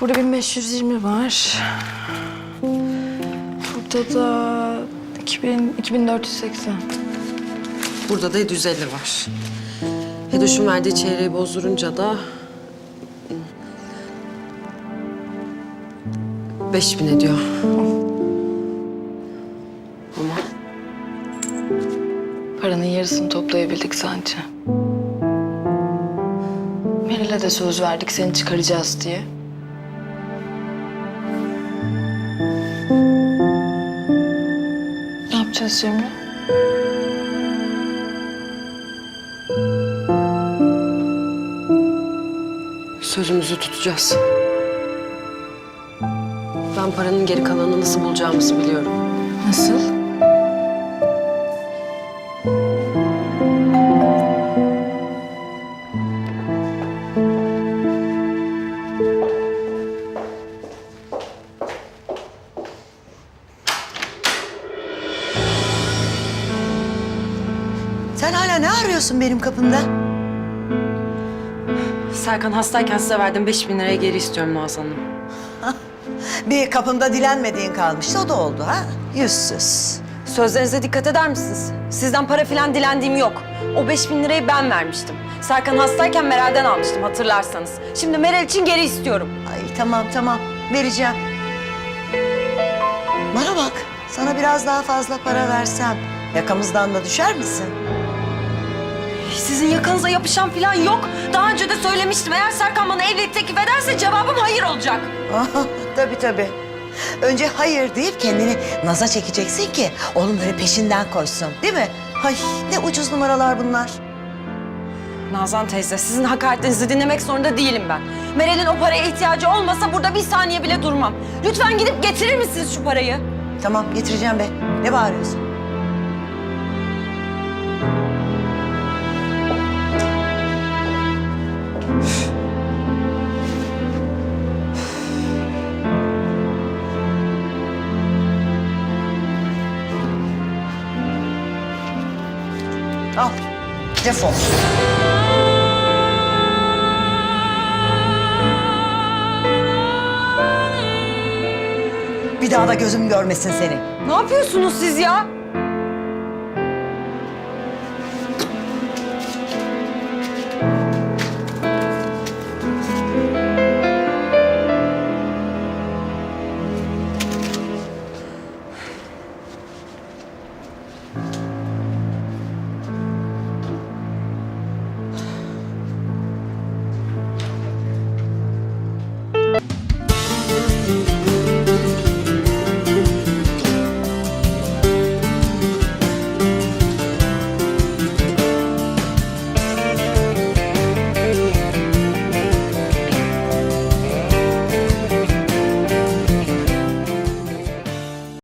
Burada 1520 var. Burada da 2000, 2480. Burada da 750 var. Hedoş'un verdiği çeyreği bozdurunca da... 5000 ediyor. Ama Paranın yarısını toplayabildik sanki. Meril'e de söz verdik seni çıkaracağız diye. Yapacağız şimdi? sözümüzü tutacağız. Ben paranın geri kalanını nasıl bulacağımızı biliyorum. Nasıl? Sen hala ne arıyorsun benim kapımda? Serkan hastayken size verdim 5000 liraya geri istiyorum Nazan Hanım. Bir kapımda dilenmediğin kalmıştı o da oldu ha? Yüzsüz. Sözlerinize dikkat eder misiniz? Sizden para filan dilendiğim yok. O 5000 lirayı ben vermiştim. Serkan hastayken Meral'den almıştım hatırlarsanız. Şimdi Meral için geri istiyorum. Ay tamam tamam vereceğim. Bana bak sana biraz daha fazla para versem yakamızdan da düşer misin? Sizin yakanıza yapışan filan yok. Daha önce de söylemiştim. Eğer Serkan bana evlilik teklif ederse cevabım hayır olacak. Aha, tabii tabii. Önce hayır deyip kendini naza çekeceksin ki oğlum böyle peşinden koşsun değil mi? Ay ne ucuz numaralar bunlar. Nazan teyze, sizin hakaretlerinizi dinlemek zorunda değilim ben. Meral'in o paraya ihtiyacı olmasa burada bir saniye bile durmam. Lütfen gidip getirir misiniz şu parayı? Tamam getireceğim be. Ne bağırıyorsun? Al. Defol. Bir daha da gözüm görmesin seni. Ne yapıyorsunuz siz ya?